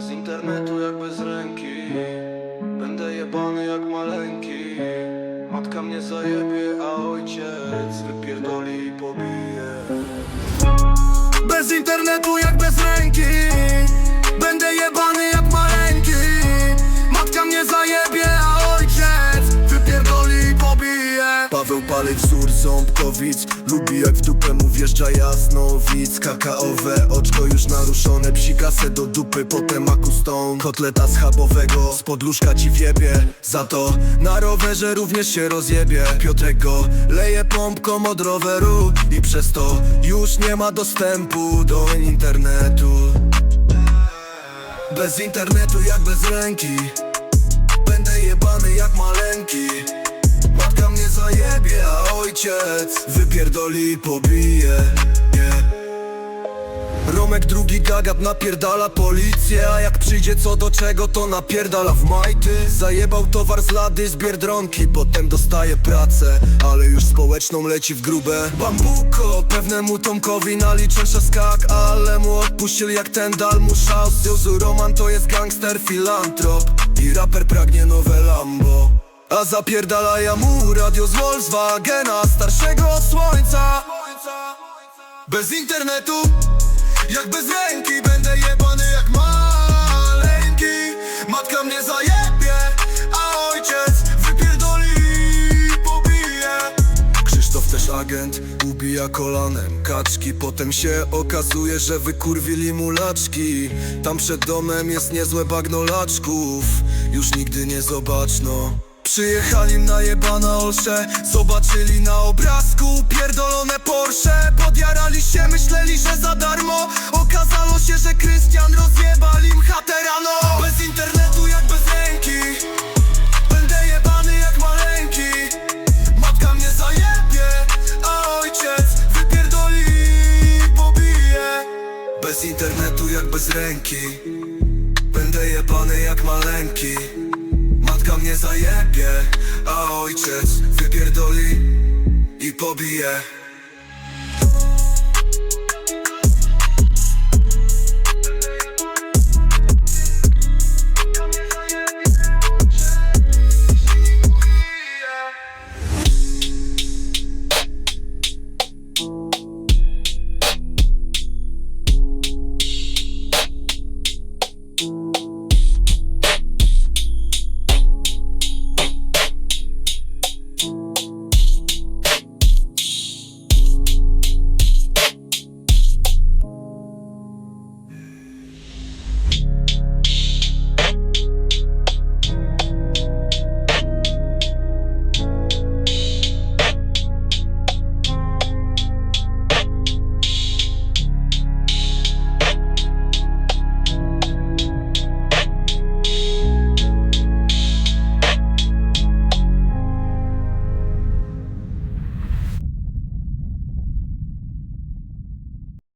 Bez internetu jak bez ręki. Będę jebany jak maleńki. Matka mnie zajebie, a ojciec Wypierdoli i pobije. Bez internetu jak Palej wzór ząbkowic Lubi jak w dupę mu wjeżdża jasnowic Kakaowe oczko już naruszone. Psikasę do dupy, potem akuston Kotleta schabowego, spod łóżka ci wiebie Za to na rowerze również się rozjebie. Piotrek go leje pompką od roweru I przez to już nie ma dostępu do internetu. Bez internetu jak bez ręki. Będę jebany jak maleńki ojciec Wypierdoli i pobije. Romek drugi gagap napierdala policję A jak przyjdzie co do czego to napierdala w majty. Zajebał towar z lady z bierdronki Potem dostaje pracę Ale już społeczną leci w grube. Bambuko pewnemu Tomkowi naliczę skak Ale mu odpuścili jak ten dal mu szał. Roman to jest gangster filantrop I raper pragnie nowe Lambo a zapierdala ja mu radio z Volkswagena Starszego od słońca. Bez internetu Jak bez ręki Będę jebany jak maleńki. Matka mnie zajebie A ojciec wypierdoli pobije. Krzysztof też agent ubija kolanem kaczki. Potem się okazuje, że wykurwili mu laczki. Tam przed domem jest niezłe bagno laczków. Już nigdy nie zobaczno Przyjechali na jebana olsze Zobaczyli na obrazku pierdolone Porsche. Podjarali się, myśleli, że za darmo. Okazało się, że Krystian rozjebał im chatę Bez internetu jak bez ręki. Będę jebany jak maleńki. Matka mnie zajebie, a ojciec wypierdoli i pobije Bez internetu jak bez ręki. Będę jebany jak maleńki zajebie, a ojciec wypierdoli i pobije